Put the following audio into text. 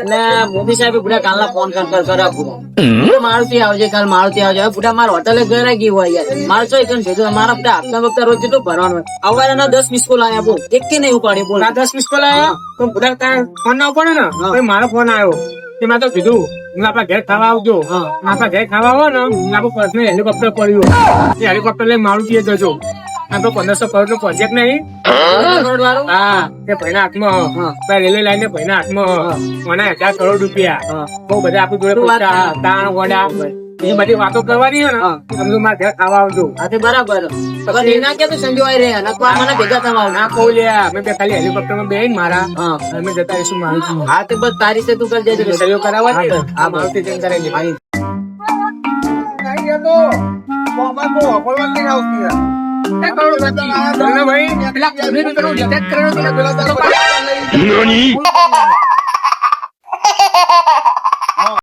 એટલે મોદી સાહેબ બુડા કાલના ફોન કર પૂરો મારુતિ આવજે કાલ મારુતિ આવજે. બુડા મારા હોટલે ઘરે ગઈ હોય યાર. મારે ભેગું મારા હપ્તા વખતે રોજ કેટલું ભરવાનું હોય. અવારના દસ મિસ કોલ આયા બોલ. એક કે નહીં ઉપાડી બોલ. આ દસ મિસ કોલ તો બધા તારા ફોન ના પડે ને? મારો ફોન આવ્યો એમાં તો કીધું હું આપણા ઘેર ખાવા આવજો. આપણા ઘેર ખાવા આવો ને આપણું પર્સનલ હેલિકોપ્ટર પડ્યું. એ હેલિકોપ્ટર લઈ મારુતિએ જજો. આપણો પંદરસો કરોડ નો પ્રોજેક્ટ નહીં. હા? તે ભાઈના હાથમાં હા. રેલવે લાઈન ભાઈના હાથમાં મને હજાર કરોડ રૂપિયા. હા. બહુ બધા આપણી જોડે કરે? દાણ વડા. એ બધી વાતો કરવાની ને હા. તમે ઘેર ખાવા આવજો. હા બરાબર. એના કે સંજોવાઈ રહ્યા નકર મને ભેગા થવા ના કહું લ્યા અમે બે ખાલી હેલિકોપ્ટરમાં બેહીને મારા. હા. અમે જતા રહીશું મારુતિ હા તે બસ તારી રીતે તું કરજે એટલે સહયોગ કરાવવા ને. લેવાની. ભાઈ પેલા